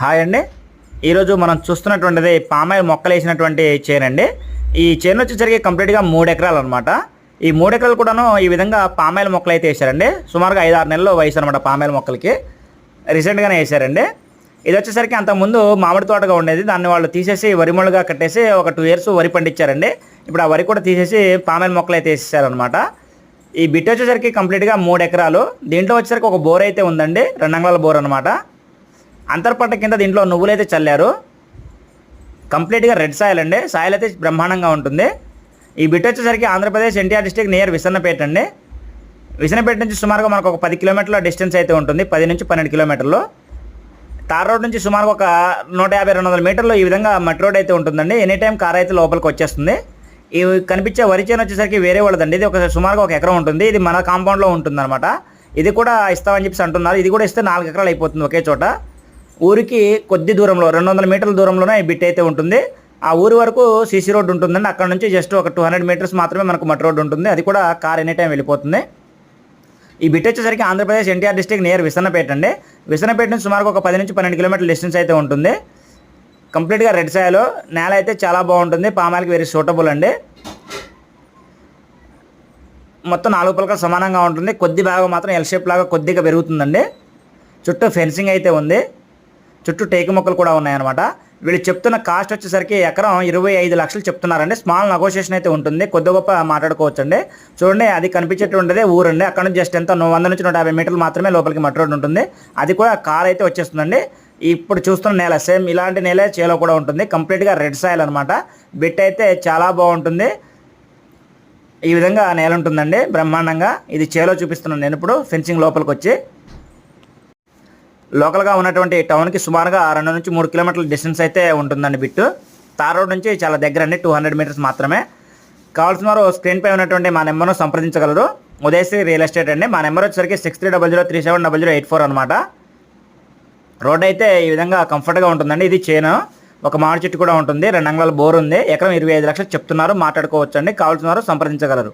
Hi అండి. ఈరోజు మనం చూస్తున్నటువంటిది పామాయిల్ మొక్కలు వేసినటువంటి చేను అండి. ఈ చైన్ వచ్చేసరికి కంప్లీట్గా మూడు ఎకరాలు అనమాట ఈ మూడు ఎకరాలు కూడాను ఈ విధంగా పామాయిల్ మొక్కలు అయితే వేసారండి సుమారుగా ఐదు ఆరు నెలలు వయసు అనమాట పామాయిల్ మొక్కలకి. రీసెంట్గానే వేసారండి ఇది వచ్చేసరికి అంతకుముందు మామిడి తోటగా ఉండేది. దాన్ని వాళ్ళు తీసేసి వరి మొళ్ళుగా కట్టేసి ఒక టూ ఇయర్స్ వరి పండించారండి. ఇప్పుడు ఆ వరి కూడా తీసేసి పామాయిల్ మొక్కలు అయితే వేసేసారనమాట ఈ బిట్ వచ్చేసరికి కంప్లీట్గా మూడు ఎకరాలు. దీంట్లో వచ్చేసరికి ఒక బోర్ అయితే ఉందండి. రెండు అంగళాల బోర్ అనమాట అంతర్పట కింద దీంట్లో నువ్వులు అయితే చల్లారు. కంప్లీట్గా రెడ్ సాయిల్ అండి. సాయిల్ అయితే బ్రహ్మాండంగా ఉంటుంది. ఈ బిట్ వచ్చేసరికి Andhra Pradesh NTR district near Visannapeta అండి. విసన్నపేట నుంచి సుమారుగా మనకు ఒక పది కిలోమీటర్ల డిస్టెన్స్ అయితే ఉంటుంది. పది నుంచి పన్నెండు కిలోమీటర్లు. తార్ రోడ్ నుంచి సుమారుగా ఒక నూట యాభై రెండు వందల మీటర్లు ఈ విధంగా మట్టి రోడ్ అయితే ఉంటుందండి. ఎనీ టైం కార్ అయితే లోపలికి వచ్చేస్తుంది. ఈ కనిపించే వరి చేను వచ్చేసరికి వేరే వాళ్ళదండి. ఇది ఒక సుమారుగా ఒక ఎకరం ఉంటుంది. ఇది మన కాంపౌండ్లో ఉంటుంది అనమాట ఇది కూడా ఇస్తామని చెప్పేసి అంటున్నారు. ఇది కూడా ఇస్తే నాలుగు ఎకరాలు అయిపోతుంది ఒకే చోట. ఊరికి కొద్ది దూరంలో రెండు వందల మీటర్ల దూరంలోనే ఈ బిట్ అయితే ఉంటుంది. ఆ ఊరి వరకు సీసీ రోడ్ ఉంటుందండి. అక్కడ నుంచి జస్ట్ ఒక టూ హండ్రెడ్ మీటర్స్ మాత్రమే మనకు మట్టి రోడ్ ఉంటుంది. అది కూడా కార్ ఎనీ టైం వెళ్ళిపోతుంది. ఈ బిట్ వచ్చేసరికి Andhra Pradesh NTR district near Visannapeta అండి. విసన్నపేట నుంచి సుమారుగా ఒక పది నుంచి పన్నెండు కిలోమీటర్ల డిస్టెన్స్ అయితే ఉంటుంది. కంప్లీట్గా రెడ్ సాయలో నేల అయితే చాలా బాగుంటుంది. పామాయిల్కి వెరీ సూటబుల్ అండి. మొత్తం నాలుగు పలకలు సమానంగా ఉంటుంది. కొద్ది భాగం మాత్రం ఎల్ షేప్ లాగా కొద్దిగా పెరుగుతుందండి. చుట్టూ ఫెన్సింగ్ అయితే ఉంది. చుట్టూ టేకు మొక్కలు కూడా ఉన్నాయన్నమాట. వీళ్ళు చెప్తున్న కాస్ట్ వచ్చేసరికి ఎకరం ఇరవై ఐదు లక్షలు చెప్తున్నారండి. స్మాల్ నెగోషియేషన్ అయితే ఉంటుంది. కొద్ది గొప్ప మాట్లాడుకోవచ్చు అండి చూడండి అది కనిపించేటువంటిదే ఊరండి. అక్కడ నుంచి జస్ట్ ఎంత వంద నుంచి నూట యాభై మీటర్లు మాత్రమే లోపలికి మట్టి రోడ్ ఉంటుంది. అది కూడా కార్ అయితే వచ్చేస్తుందండి. ఇప్పుడు చూస్తున్న నేల సేమ్ ఇలాంటి నేలే చేలో కూడా ఉంటుంది. కంప్లీట్గా రెడ్ సాయిల్ అనమాట బిట్ అయితే చాలా బాగుంటుంది. ఈ విధంగా నేల ఉంటుందండి. బ్రహ్మాండంగా. ఇది చేలో చూపిస్తున్నాను నేను ఇప్పుడు ఫెన్సింగ్ లోపలికి వచ్చి లోకల్గా ఉన్నటువంటి టౌన్కి సుమారుగా రెండు నుంచి మూడు కిలోమీటర్ల డిస్టెన్స్ అయితే ఉంటుందండి బిట్టు. తార్ రోడ్ నుంచి చాలా దగ్గర అండి టూ హండ్రెడ్ మీటర్స్ మాత్రమే. కావాల్సిన వారు స్క్రీన్ పై ఉన్నటువంటి మా నెంబర్ను సంప్రదించగలరు. ఉదయశ్రీ రియల్ ఎస్టేట్ అండి. మా నెంబర్ వచ్చేసరికి six three double zero three seven double zero eight four అనమాట రోడ్ అయితే ఈ విధంగా కంఫర్ట్గా ఉంటుందండి. ఇది చేను ఒక మామిడి చెట్టు కూడా ఉంటుంది. రెండు అంగళాల బోర్ ఉంది. ఎకరం ఇరవై ఐదు లక్షలు చెప్తున్నారు. మాట్లాడుకోవచ్చు అండి కావాల్సిన వారు సంప్రదించగలరు.